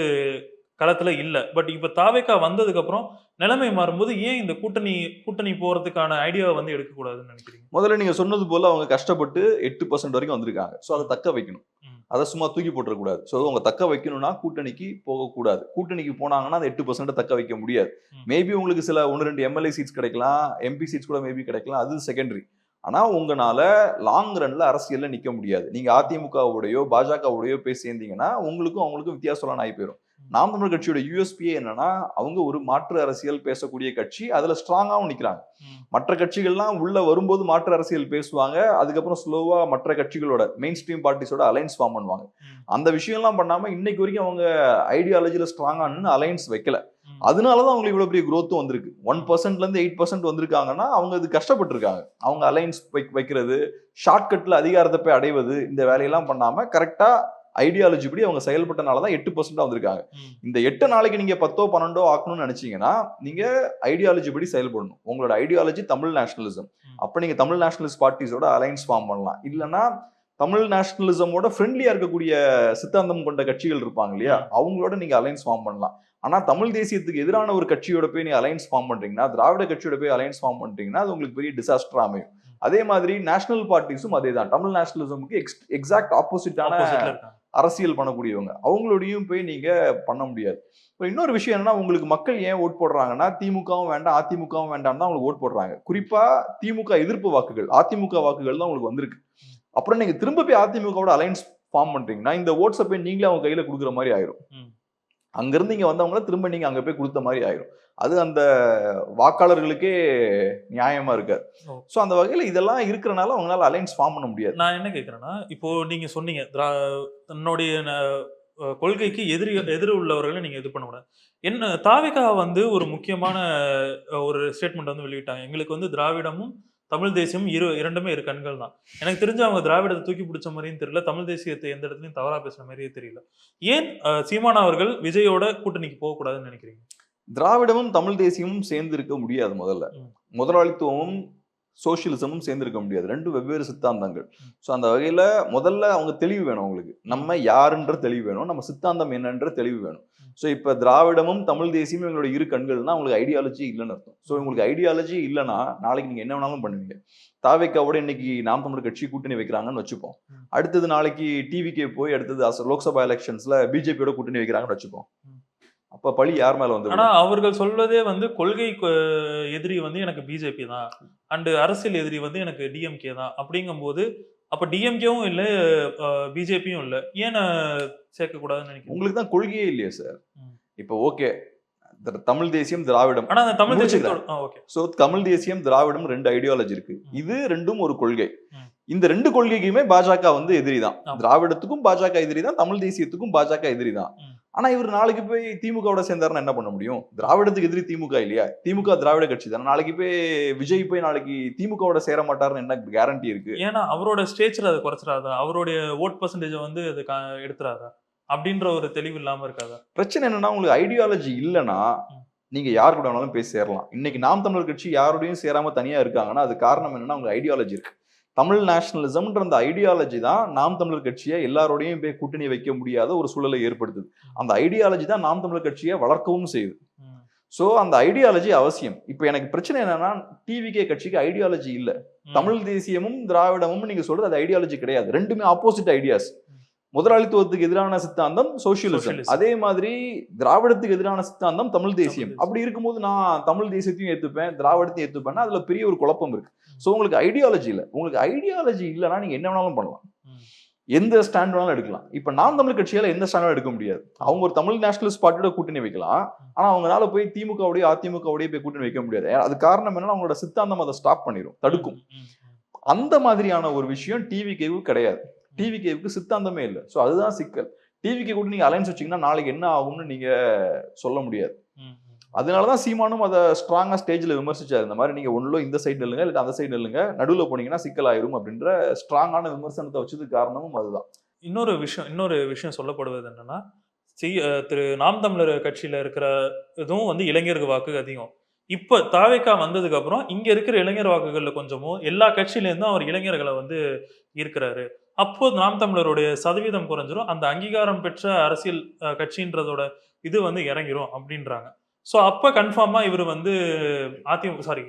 களத்துல இல்ல. பட் இப்ப தாவேகா வந்ததுக்கு அப்புறம் நிலைமை மாறும்போது ஏன் இந்த கூட்டணி கூட்டணி போறதுக்கான ஐடியாவை வந்து எடுக்கக்கூடாதுன்னு நினைக்கிறீங்க? முதல்ல நீங்க சொன்னது போல அவங்க கஷ்டப்பட்டு எட்டு பர்சன்ட் வரைக்கும் வந்திருக்காங்க. ஸோ அதை தக்க வைக்கணும். அதை சும்மா தூக்கி போட்டுறக்கூடாது. ஸோ அவங்க தக்க வைக்கணும்னா கூட்டணிக்கு போகக்கூடாது. கூட்டணிக்கு போனாங்கன்னா அந்த எட்டு பர்சன்ட் தக்க வைக்க முடியாது. மேபி உங்களுக்கு சில ஒன்று ரெண்டு எம்எல்ஏ சீட்ஸ் கிடைக்கலாம். எம்பி சீட்ஸ் கூட மேபி கிடைக்கலாம். அது செகண்டரி ஆனா உங்களால லாங் ரன்ல அரசியல்ல நிக்க முடியாது. நீங்க அதிமுகவோடயோ பாஜகவோடயோ போய் சேர்ந்தீங்கன்னா உங்களுக்கும் அவங்களுக்கும் வித்தியாசம்லாம் ஆகி போயிடும் நாம் தமிழர் கட்சியோட யூஎஸ்பியே என்னன்னா அவங்க ஒரு மாற்று அரசியல் பேசக்கூடிய கட்சி அதுல ஸ்ட்ராங்காகவும் நிக்கிறாங்க. மற்ற கட்சிகள்லாம் உள்ள வரும்போது மாற்று அரசியல் பேசுவாங்க அதுக்கப்புறம் ஸ்லோவா மற்ற கட்சிகளோட மெயின் ஸ்ட்ரீம் பார்ட்டிஸோட அலைன்ஸ் ஃபார்ம் பண்ணுவாங்க. அந்த விஷயம்லாம் பண்ணாம இன்னைக்கு வரைக்கும் அவங்க ஐடியாலஜில ஸ்ட்ராங்கா நின்று அலைன்ஸ் வைக்கல. அதனாலதான் அவங்களுக்கு இவ்வளவு பெரிய growth வந்திருக்கு ஒன் பர்சன்ட்ல இருந்து எயிட் பர்சன்ட் வந்திருக்காங்கன்னா அவங்க இது கஷ்டப்பட்டிருக்காங்க அவங்க அலைன்ஸ் வைக்கிறது ஷார்ட்கட்ல அதிகாரத்தை போய் அடைவது இந்த வேலையெல்லாம் பண்ணாம கரெக்டா ஐடியாலஜி படி அவங்க செயல்பட்டனால தான் எட்டு பர்சன்டா வந்திருக்காங்க. இந்த எட்டு நாளைக்கு நீங்க பத்தோ பன்னெண்டோ ஆக்கணும்னு நினைச்சீங்கன்னா நீங்க ஐடியாலஜி படி செயல்படணும். உங்களோட ஐடியாலஜி தமிழ் நேஷனலிசம். அப்ப நீங்க தமிழ் நேஷனலிஸ்ட் பார்ட்டிஸோட அலைன்ஸ் ஃபார்ம் பண்ணலாம். இல்லைன்னா தமிழ் நேஷனலிசமோட ஃப்ரெண்ட்லியா இருக்கக்கூடிய சித்தாந்தம் கொண்ட கட்சிகள் இருப்பாங்க இல்லையா. அவங்களோட நீங்க அலைன்ஸ் ஃபார்ம் பண்ணலாம். ஆனா தமிழ் தேசியத்துக்கு எதிரான ஒரு கட்சியோட போய் நீங்க அலைன்ஸ் ஃபார்ம் பண்றீங்கன்னா திராவிட கட்சியோட போய் அலைன்ஸ் ஃபார்ம் பண்றீங்கன்னா அது உங்களுக்கு பெரிய டிசாஸ்டர் அமையும். அதே மாதிரி நேஷனல் பார்ட்டிஸும் அதே தான் தமிழ் நேஷனலிசமுக்கு எக்ஸாக்ட் ஆப்போசிட்டான அரசியல் பண்ணக்கூடியவங்க. அவங்களோடையும் போய் நீங்க பண்ண முடியாது. இப்போ இன்னொரு விஷயம் என்னன்னா உங்களுக்கு மக்கள் ஏன் ஓட் போடுறாங்கன்னா திமுகவும் வேண்டாம் அதிமுகவும் வேண்டாம் தான் உங்களுக்கு ஓட் போடுறாங்க. குறிப்பா திமுக எதிர்ப்பு வாக்குகள் அதிமுக வாக்குகள் தான் உங்களுக்கு வந்திருக்கு. அப்புறம் நீங்க திரும்ப போய் அதிமுகவோட அலைன்ஸ் ஃபார்ம் பண்றீங்கன்னா இந்த ஓட்ஸை போய் நீங்களே அவங்க கையில கொடுக்குற மாதிரி ஆயிரும். அங்கிருந்து இங்க வந்தவங்கள திரும்ப நீங்க அங்க போய் கொடுத்த மாதிரி ஆயிரும். அது அந்த வாக்காளர்களுக்கே நியாயமா இருக்காது. ஸோ அந்த வகையில இதெல்லாம் இருக்கிறனால அவங்களால அலைன்ஸ் ஃபார்ம் பண்ண முடியாது. நான் என்ன கேக்குறேன்னா இப்போ நீங்க சொன்னீங்க திரா- தன்னுடைய கொள்கைக்கு எதிரி எதிர் உள்ளவர்களை நீங்க இது பண்ண கூடாது. என்ன தாவிகா வந்து ஒரு முக்கியமான ஒரு ஸ்டேட்மெண்ட் வந்து வெளியிட்டாங்க. எங்களுக்கு வந்து திராவிடமும் தமிழ் தேசியமும் இரு இரண்டுமே இரு கண்கள் தான். எனக்கு தெரிஞ்சு அவங்க திராவிடத்தை தூக்கி பிடிச்ச மாதிரியும் தெரியல தமிழ் தேசியத்தை எந்த இடத்துலையும் தவறா பேசுற மாதிரியே தெரியல. ஏன் சீமான் அவர்கள் விஜயோட கூட்டணிக்கு போகக்கூடாதுன்னு நினைக்கிறீங்க? திராவிடமும் தமிழ் தேசியமும் சேர்ந்து இருக்க முடியாது முதல்ல. முதலாளித்துவமும் சோசியலிசமும் சேர்ந்து இருக்க முடியாது. ரெண்டு வெவ்வேறு சித்தாந்தங்கள். ஸோ அந்த வகையில முதல்ல அவங்க தெளிவு வேணும் அவங்களுக்கு. நம்ம யாருன்ற தெளிவு வேணும். நம்ம சித்தாந்தம் என்னன்ற தெளிவு வேணும். ஸோ இப்போ திராவிடமும் தமிழ் தேசியமும் எங்களோட இரு கண்கள்னா உங்களுக்கு ஐடியாலஜி இல்லைன்னு அர்த்தம். ஸோ உங்களுக்கு ஐடியாலஜி இல்லைன்னா நாளைக்கு நீங்க என்ன வேணாலும் பண்ணுவீங்க. தாவேக்காவோட இன்னைக்கு நாம் தமிழர் கட்சி கூட்டணி வைக்கிறாங்கன்னு வச்சுப்போம். அடுத்தது நாளைக்கு டிவிக்கே போய் அடுத்தது லோக்சபா எலெக்ஷன்ஸ்ல பிஜேபியோட கூட்டணி வைக்கிறாங்கன்னு வச்சுப்போம். அப்ப பழி யார் மேல வந்து ஆனா அவர்கள் சொல்வதே வந்து கொள்கை எதிரி வந்து எனக்கு பிஜேபி தான். அண்ட் அரசியல் எதிரி வந்து எனக்கு டிஎம்கே தான். அப்படிங்கும்போது அப்ப டிஎம்கேவும் இல்ல பிஜேபியும் இல்ல. ஏன் சேர்க்க கூடாதுன்னு நினைக்கிறேன் உங்களுக்கு தான் கொள்கையே இல்லையா சார். இப்போ ஓகே தமிழ் தேசியம் திராவிடம். ஆனா தமிழ் ஓகே சோ தமிழ் தேசியம் திராவிடம் ரெண்டு ஐடியாலஜி இருக்கு. இது ரெண்டும் ஒரு கொள்கை. இந்த ரெண்டு கொள்கைக்குமே பாஜக வந்து எதிரி தான். திராவிடத்துக்கும் பாஜக எதிரி தான் தமிழ் தேசியத்துக்கும் பாஜக எதிரி தான். ஆனா இவர் நாளைக்கு போய் திமுகவோட சேர்ந்தாருன்னா என்ன பண்ண முடியும்? திராவிடத்துக்கு எதிரி திமுக இல்லையா? திமுக திராவிட கட்சி தானே. நாளைக்கு போய் விஜய் போய் நாளைக்கு திமுகவோட சேர மாட்டாருன்னு என்ன கேரண்டி இருக்கு? ஏன்னா அவரோட ஸ்டேச்சர் அதை குறைச்சிடாதா? அவருடைய ஓட் பர்சன்டேஜ் வந்து அது எடுத்துறாதா அப்படின்ற ஒரு தெளிவு இல்லாம இருக்காதா? பிரச்சனை என்னன்னா உங்களுக்கு ஐடியாலஜி இல்லைன்னா. நீங்க யார் கூட வேணாலும் பேசி சேரலாம். இன்னைக்கு நாம் தமிழர் கட்சி யாரோடையும் சேராம தனியா இருக்காங்கன்னா அது காரணம் என்னன்னா அவங்க ஐடியாலஜி இருக்கு. தமிழ் நேஷனலிசம்ன்ற அந்த ஐடியாலஜி தான் நாம் தமிழர் கட்சியை எல்லாரோடையும் போய் கூட்டணி வைக்க முடியாத ஒரு சூழலை ஏற்படுத்துது அந்த ஐடியாலஜி தான் நாம் தமிழர் கட்சியை வளர்க்கவும் செய்யுது. ஸோ அந்த ஐடியாலஜி அவசியம் இப்போ எனக்கு பிரச்சனை என்னன்னா டிவிகே கட்சிக்கு ஐடியாலஜி இல்ல. தமிழ் தேசியமும் திராவிடமும் நீங்க சொல்றது அது ஐடியாலஜி கிடையாது ரெண்டுமே ஆப்போசிட் ஐடியாஸ். முதலாளித்துவத்துக்கு எதிரான சித்தாந்தம் சோசியலிசம். அதே மாதிரி திராவிடத்துக்கு எதிரான சித்தாந்தம் தமிழ் தேசியம். அப்படி இருக்கும்போது நான் தமிழ் தேசியத்தையும் ஏத்துப்பேன் திராவிடத்தையும் ஏத்துப்பேன்னா அதுல பெரிய ஒரு குழப்பம் இருக்கு. ஸோ உங்களுக்கு ஐடியாலஜி இல்ல. உங்களுக்கு ஐடியாலஜி இல்லைன்னா நீங்க என்ன வேணாலும் பண்ணலாம். எந்த ஸ்டாண்ட் வேணாலும் எடுக்கலாம். இப்ப நாம் தமிழ் கட்சியால எந்த ஸ்டாண்டும் எடுக்க முடியாது. அவங்க ஒரு தமிழ் நேஷனலிஸ்ட் பார்ட்டியோட கூட்டணி வைக்கலாம். ஆனா அவங்களால போய் திமுகவுடைய அதிமுகவுடைய போய் கூட்டணி வைக்க முடியாது. அது காரணம் என்னன்னா அவங்களோட சித்தாந்தம் அதை ஸ்டாப் பண்ணிடும் தடுக்கும். அந்த மாதிரியான ஒரு விஷயம் டிவிகேவுக்கு கிடையாது. டிவிகேவுக்கு சித்தாந்தமே இல்லை. ஸோ அதுதான் சிக்கல். டிவிகே கூட நீங்க அலைன்ஸ் வச்சீங்கன்னா நாளைக்கு என்ன ஆகும்னு நீங்க சொல்ல முடியாது. அதனால தான் சீமானும் அதை ஸ்ட்ராங்காக ஸ்டேஜில் விமர்சிச்சார். இந்த மாதிரி நீங்கள் ஒன்றும் இந்த சைடு நில்லுங்க இல்லை அந்த சைடு நில்லுங்க நடுவில் போனீங்கன்னா சிக்கலாயிரும் அப்படின்ற ஸ்ட்ராங்கான விமர்சனத்தை வச்சதுக்கு காரணமும் அதுதான். இன்னொரு விஷயம் இன்னொரு விஷயம் சொல்லப்படுவது என்னன்னா சி திரு நாம் தமிழர் கட்சியில் இருக்கிற இதுவும் வந்து இளைஞருக்கு வாக்கு அதிகம். இப்போ தாவேக்கா வந்ததுக்கு அப்புறம் இங்க இருக்கிற இளைஞர் வாக்குகள்ல கொஞ்சமும் எல்லா கட்சியிலேருந்தும் அவர் இளைஞர்களை வந்து ஈர்க்கிறாரு. அப்போ நாம் தமிழருடைய சதவீதம் குறைஞ்சிரும் அந்த அங்கீகாரம் பெற்ற அரசியல் கட்சின்றதோட இது வந்து இறங்கிரும் அப்படின்றாங்க. ஸோ அப்போ கன்ஃபார்மாக இவர் வந்து அதிமுக சாரி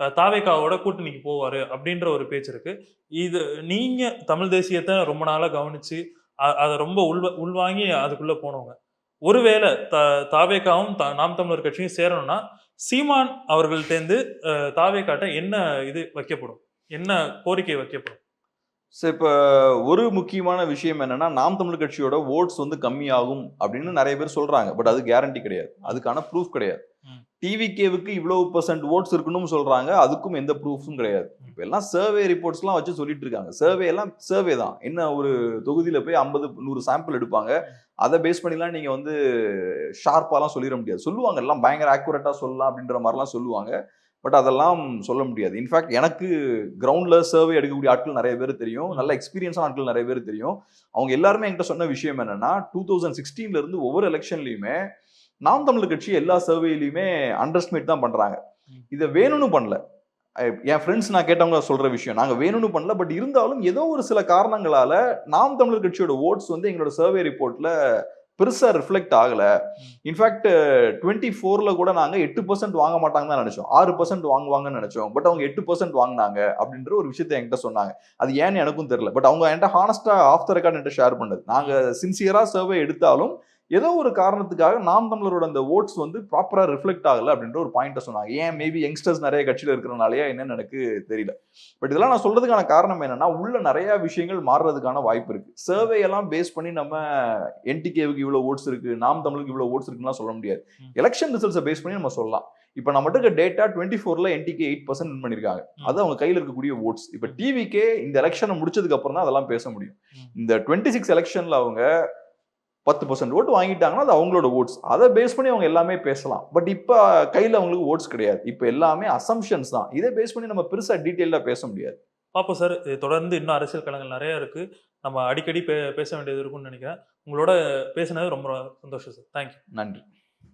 தாவேக்காவோட கூட்டணிக்கு போவார் அப்படின்ற ஒரு பேச்சு இருக்கு. இது நீங்கள் தமிழ் தேசியத்தை ரொம்ப நாளாக கவனித்து அதை ரொம்ப உள்வ உள்வாங்கி அதுக்குள்ளே போனவங்க. ஒருவேளை த தாவேக்காவும் த- நாம் தமிழர் கட்சியும் சேரணும்னா சீமான் அவர்கள்ட்டேந்து தாவேக்காட்ட என்ன இது வைக்கப்படும்? என்ன கோரிக்கை வைக்கப்படும்? ஸோ இப்போ ஒரு முக்கியமான விஷயம் என்னன்னா நாம் தமிழ் கட்சியோட ஓட்ஸ் வந்து கம்மியாகும் அப்படின்னு நிறைய பேர் சொல்றாங்க. பட் அது கேரண்டி கிடையாது. அதுக்கான ப்ரூஃப் கிடையாது. டிவிகேவுக்கு இவ்வளவு பர்சன்ட் ஓட்ஸ் இருக்கணும்னு சொல்றாங்க. அதுக்கும் எந்த ப்ரூஃபும் கிடையாது. இப்போ எல்லாம் சர்வே ரிப்போர்ட்ஸ்லாம் வச்சு சொல்லிட்டு இருக்காங்க. சர்வே எல்லாம் சர்வே தான். என்ன ஒரு தொகுதியில போய் ஐம்பது நூறு சாம்பிள் எடுப்பாங்க. அதை பேஸ் பண்ணிலாம் நீங்க வந்து ஷார்ப்பாலாம் சொல்லிட முடியாது. சொல்லுவாங்க. எல்லாம் பயங்கர ஆக்குரேட்டா சொல்லலாம் அப்படின்ற மாதிரிலாம் சொல்லுவாங்க. பட் அதெல்லாம் சொல்ல முடியாது. இன்ஃபேக்ட் எனக்கு கிரவுண்ட்ல சர்வே எடுக்கக்கூடிய ஆட்கள் நிறைய பேர் தெரியும். நல்ல எக்ஸ்பீரியன்ஸான ஆட்கள் நிறைய பேர் தெரியும். அவங்க எல்லாருமே என்கிட்ட சொன்ன விஷயம் என்னன்னா டூ தௌசண்ட் சிக்ஸ்டீன்ல இருந்து ஒவ்வொரு எலெக்ஷன்லயுமே நாம் தமிழர் கட்சி எல்லா சர்வேலையுமே அண்டர்ஸ்டிமேட் தான் பண்றாங்க. ம். இதை வேணும்னு பண்ணல. என் ஃப்ரெண்ட்ஸ் நான் கேட்டவங்க சொல்ற விஷயம் நாங்க வேணும்னு பண்ணல பட் இருந்தாலும் ஏதோ ஒரு சில காரணங்களால நாம் தமிழர் கட்சியோட ஓட்ஸ் வந்து எங்களோட சர்வே ரிப்போர்ட்ல பெருசா ரிஃப்ளெக்ட் ஆகல. இன்ஃபேக்ட் டுவெண்ட்டி ஃபோர்ல கூட நாங்க எட்டு பர்சன்ட் வாங்க மாட்டாங்கன்னு தான் நினைச்சோம். ஆறு பர்சன்ட் வாங்குவாங்கன்னு நினைச்சோம். பட் அவங்க எட்டு பர்சன்ட் வாங்கினாங்க அப்படின்ற ஒரு விஷயத்த என்கிட்ட சொன்னாங்க. அது ஏன்னு எனக்கும் தெரியல. பட் அவங்க என்கிட்ட ஹானஸ்டா ஆஃப் த ரெக்கார்ட் என்கிட்ட ஷேர் பண்ணது. நாங்க சின்சியரா சர்வே எடுத்தாலும் ஏதோ ஒரு காரணத்துக்காக நாம் தமிழரோட அந்த ஓட்ஸ் வந்து ப்ராப்பரா ரிஃப்ளெக்ட் ஆகல அப்படின்ற ஒரு பாயிண்ட்டை சொன்னாங்க. ஏன் மேபி யங்ஸ்டர்ஸ் நிறைய கட்சியில இருக்கிறனாலயா என்னன்னு எனக்கு தெரியல. பட் இதெல்லாம் நான் சொல்றதுக்கான காரணம் என்னன்னா உள்ள நிறைய விஷயங்கள் மாறுறதுக்கான வாய்ப்பு இருக்கு. சர்வே எல்லாம் பேஸ் பண்ணி நம்ம என்டிகேவுக்கு இவ்வளவு ஓட்ஸ் இருக்கு நாம் தமிழுக்கு இவ்வளவு ஓட்ஸ் இருக்குன்னு சொல்ல முடியாது. எலெக்ஷன் ரிசல்ட்ஸை பேஸ் பண்ணி நம்ம சொல்லலாம். இப்போ நம்மகிட்ட இருக்க டேட்டா டுவெண்ட்டி ஃபோர்ல என்டிகே எயிட் பர்சன்ட் வின் பண்ணிருக்காங்க. அது அவங்க கையில் இருக்கக்கூடிய ஓட்ஸ் இப்போ டிவிக்கே இந்த எலெக்ஷனை முடிச்சதுக்கு அப்புறம் தான் அதெல்லாம் பேச முடியும். இந்த டுவெண்ட்டி சிக்ஸ் எலெக்ஷன்ல அவங்க பத்து பர்சன்ட் ஓட்டு வாங்கிட்டாங்கன்னா அது அவங்களோட ஓட்ஸ் அதை பேஸ் பண்ணி அவங்க எல்லாமே பேசலாம். பட் இப்போ கையில் அவங்களுக்கு ஓட்ஸ் கிடையாது. இப்போ எல்லாமே அசம்ஷன்ஸ் தான். இதை பேஸ் பண்ணி நம்ம பெருசாக டீட்டெயிலாக பேச முடியாது. பார்ப்போம் சார் இது தொடர்ந்து இன்னும் அரசியல் களங்கள் நிறைய இருக்கு. நம்ம அடிக்கடி பே பேச வேண்டியது இருக்கும்னு நினைக்கிறேன். உங்களோட பேசினது ரொம்ப சந்தோஷம் சார் தேங்க்யூ நன்றி.